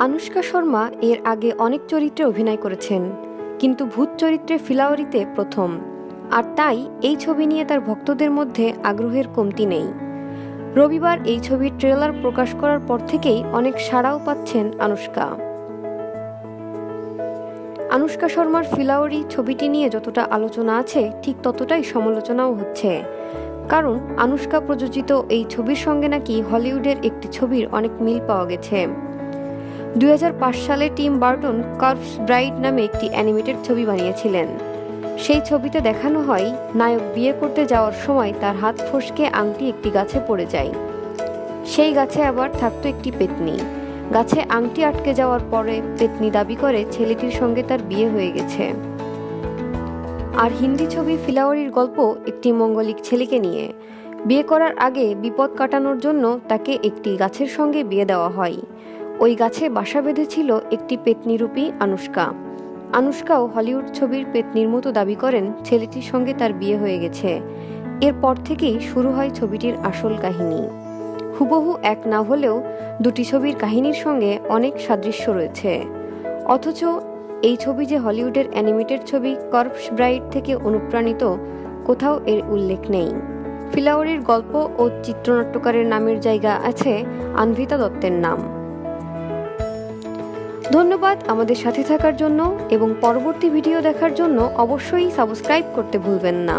আনুষ্কা শর্মা এর আগে অনেক চরিত্রে অভিনয় করেছেন, কিন্তু ভূত চরিত্রে ফিলাওয়ারিতে প্রথম। আর তাই এই ছবি নিয়ে তার ভক্তদের মধ্যে আগ্রহের কমতি নেই। রবিবার এই ছবির ট্রেলার প্রকাশ করার পর থেকেই অনেক সাড়াও পাচ্ছেন আনুষ্কা। আনুষ্কা শর্মার ফিলাওয়ারি ছবিটি নিয়ে যতটা আলোচনা আছে, ঠিক ততটাই সমালোচনাও হচ্ছে। কারণ আনুষ্কা প্রযোজিত এই ছবির সঙ্গে নাকি হলিউডের একটি ছবির অনেক মিল পাওয়া গেছে। দুই হাজার পাঁচ সালে টিম বার্টন কার্ভস ব্রাইড নামে একটি অ্যানিমেটেড ছবি বানিয়েছিলেন। সেই ছবিতে দেখানো হয়, নায়ক বিয়ে করতে যাওয়ার সময় তার হাত ফসকে আংটি একটি গাছে পড়ে যায়। সেই গাছে আবার থাকতো একটি পেতনি। গাছে আংটি আটকে যাওয়ার পরে পেতনি দাবি করে ছেলেটির সঙ্গে তার বিয়ে হয়ে গেছে। আর হিন্দি ছবি ফিলাওয়ারির গল্প একটি মঙ্গলিক ছেলেকে নিয়ে। বিয়ে করার আগে বিপদ কাটানোর জন্য তাকে একটি গাছের সঙ্গে বিয়ে দেওয়া হয়। ওই গাছে বাসা বেঁধেছিল একটি পেতনিরূপী আনুষ্কা। আনুষ্কাও হলিউড ছবির পেতনির মতো দাবি করেন ছেলেটির সঙ্গে তার বিয়ে হয়ে গেছে। এরপর থেকেই শুরু হয় ছবিটির আসল কাহিনী। হুবহু এক না হলেও দুটি ছবির কাহিনীর সঙ্গে অনেক সাদৃশ্য রয়েছে। অথচ এই ছবি যে হলিউডের অ্যানিমেটেড ছবি কর্পস ব্রাইড থেকে অনুপ্রাণিত, কোথাও এর উল্লেখ নেই। ফিলাওয়ারির গল্প ও চিত্রনাট্যকারের নামের জায়গা আছে আনভিতা দত্তের নাম। ধন্যবাদ আমাদের সাথে থাকার জন্য এবং পরবর্তী ভিডিও দেখার জন্য অবশ্যই সাবস্ক্রাইব করতে ভুলবেন না।